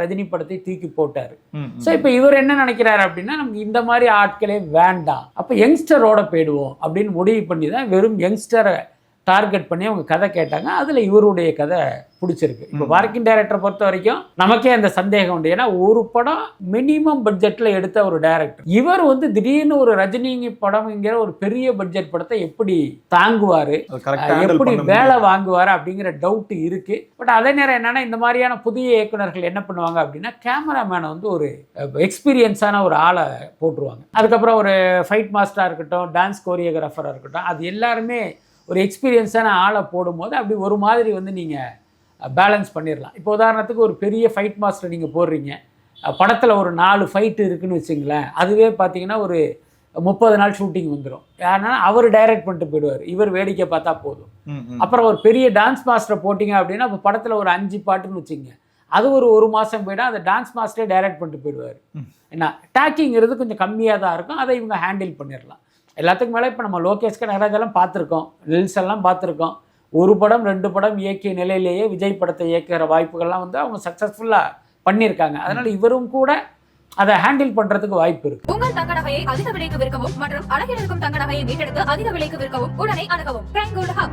ரஜினி படத்தை தூக்கி போட்டாரு. ஸோ இப்போ இவர் என்ன நினைக்கிறாரு அப்படின்னா நமக்கு இந்த மாதிரி ஆட்களே வேண்டாம். அப்போ யங்ஸ்டரோட போயிடுவோம். அப்படின்னு முடிவு பண்ணி தான் வெறும் யங்ஸ்டரை டார்கெட் பண்ணி அவங்க கதை கேட்டாங்க. அதில் இவருடைய கதை பிடிச்சிருக்கு. இப்போ. வார்க்கிங் டைரக்டரை பொறுத்த வரைக்கும் நமக்கே அந்த சந்தேகம் உண்டு. ஏன்னா ஒரு படம் மினிமம் பட்ஜெட்டில் எடுத்த ஒரு டைரக்டர் இவர் வந்து திடீர்னு ஒரு ரஜினி படம்ங்கிற ஒரு பெரிய பட்ஜெட் படத்தை எப்படி தாங்குவார் எப்படி வேலை. வாங்குவார் அப்படிங்கிற டவுட் இருக்கு. பட் அதே நேரம் என்னன்னா இந்த மாதிரியான புதிய இயக்குனர்கள் என்ன பண்ணுவாங்க அப்படின்னா கேமராமேனை வந்து ஒரு எக்ஸ்பீரியன்ஸான ஒரு ஆளை போட்டுருவாங்க. அதுக்கப்புறம் ஒரு ஃபைட் மாஸ்டராக இருக்கட்டும் டான்ஸ் கோரியோகிராஃபராக இருக்கட்டும் அது எல்லாருமே ஒரு எக்ஸ்பீரியன்ஸான ஆளை போடும்போது அப்படி ஒரு மாதிரி வந்து நீங்கள் பேலன்ஸ் பண்ணிடலாம் இப்போ உதாரணத்துக்கு ஒரு பெரிய ஃபைட் மாஸ்டர் நீங்கள் போடுறீங்க. படத்தில் ஒரு நாலு ஃபைட்டு இருக்குன்னு வச்சுங்களேன். அதுவே பார்த்தீங்கன்னா ஒரு முப்பது நாள் ஷூட்டிங் வந்துடும் ஏன்னா அவர் டைரக்ட் பண்ணிட்டு போயிடுவார். இவர் வேடிக்கை பார்த்தா போதும். அப்புறம் ஒரு பெரிய டான்ஸ் மாஸ்டரை போட்டிங்க அப்படின்னா இப்போ படத்தில் ஒரு அஞ்சு பாட்டுன்னு வச்சுங்க. அது ஒரு ஒரு மாதம் போயிட்டா அந்த டான்ஸ் மாஸ்டரே டைரக்ட் பண்ணிட்டு போயிடுவார். என்ன டேக்கிங்கிறது கொஞ்சம் கம்மியாக தான் இருக்கும். அதை இவங்க ஹேண்டில் பண்ணிடலாம் எல்லாத்துக்கும் மேலே இப்போ நம்ம லோகேஷ் கனகராஜெல்லாம் பார்த்துருக்கோம். ரில்ஸ் எல்லாம் பார்த்துருக்கோம். ஒரு படம் ரெண்டு படம் இயக்கிய நிலையிலேயே விஜய் படத்தை இயக்குகிற வாய்ப்புகள்லாம் வந்து அவங்க சக்ஸஸ்ஃபுல்லாக பண்ணியிருக்காங்க. அதனால் இவரும் கூட அதை ஹேண்டில் பண்ணுறதுக்கு வாய்ப்பு இருக்குது உங்கள் தங்க நகையை அதிக விலைக்கு விற்கவும் மற்றும் அழகில் இருக்கும் தங்க நகையை மீட்டெடுத்து அதிக விலைக்கு விற்கவும் உடனே அணுகவும்.